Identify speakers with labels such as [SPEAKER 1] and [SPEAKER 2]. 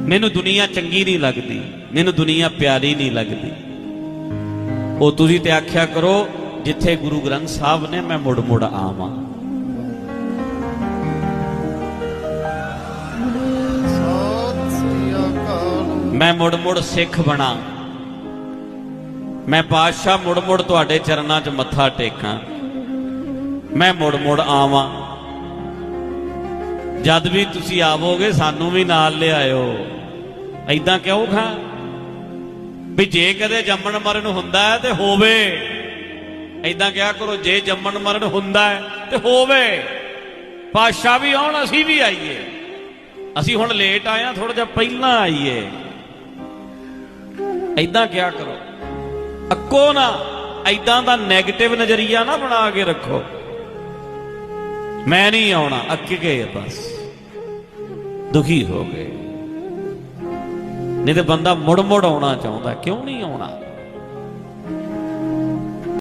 [SPEAKER 1] ਮੈਨੂੰ ਦੁਨੀਆ ਚੰਗੀ ਨਹੀਂ ਲੱਗਦੀ, ਮੈਨੂੰ ਦੁਨੀਆ ਪਿਆਰੀ ਨਹੀਂ ਲੱਗਦੀ। ਉਹ ਤੁਸੀਂ ਤੇ ਆਖਿਆ ਕਰੋ, ਜਿੱਥੇ ਗੁਰੂ ਗ੍ਰੰਥ ਸਾਹਿਬ ਨੇ ਮੈਂ ਮੁੜ ਮੁੜ ਆਵਾਂ। ਮੈਂ ਮੁੜ ਮੁੜ ਸਿੱਖ ਬਣਾ। ਮੈਂ ਪਾਤਸ਼ਾਹ ਮੁੜ ਮੁੜ ਤੁਹਾਡੇ ਚਰਨਾਂ 'ਚ ਮੱਥਾ ਟੇਕਾਂ। ਮੈਂ ਮੁੜ ਮੁੜ ਆਵਾਂ। ਜਦ ਵੀ ਤੁਸੀਂ ਆਵੋਗੇ, ਸਾਨੂੰ ਵੀ ਨਾਲ ਲਿਆਇਓ। ਐਦਾਂ ਕਿਉਂ ਖਾਂ? ਵੀ ਜੇ ਕਦੇ ਜੰਮਣ ਮਰਨ ਹੁੰਦਾ ਹੈ ਤੇ ਹੋਵੇ। ਐਦਾਂ ਕਿਹਾ ਕਰੋ, ਜੇ ਜੰਮਣ ਮਰਨ ਹੁੰਦਾ ਹੈ ਤੇ ਹੋਵੇ। ਪਾਤਸ਼ਾਹ ਵੀ ਆਉਣ, ਅਸੀਂ ਵੀ ਆਈਏ। ਅਸੀਂ ਹੁਣ ਲੇਟ ਆਏ ਆ ਥੋੜਾ ਜਿਹਾ ਪਹਿਲਾਂ ਆਈਏ। ਐਦਾਂ ਕਿਹਾ ਕਰੋ। ਅੱਕੋ ਨਾ ਐਦਾਂ ਦਾ 네ਗੇਟਿਵ ਨਜ਼ਰੀਆ ਨਾ ਬਣਾ ਕੇ ਰੱਖੋ। ਮੈਂ ਨਹੀਂ ਆਉਣਾ, ਅੱਕ ਗਏ ਬਸ। ਦੁਖੀ ਹੋ ਗਏ। ਨਹੀਂ ਤੇ ਬੰਦਾ ਮੁੜ ਮੁੜ ਆਉਣਾ ਚਾਹੁੰਦਾ, ਕਿਉਂ ਨਹੀਂ ਆਉਣਾ?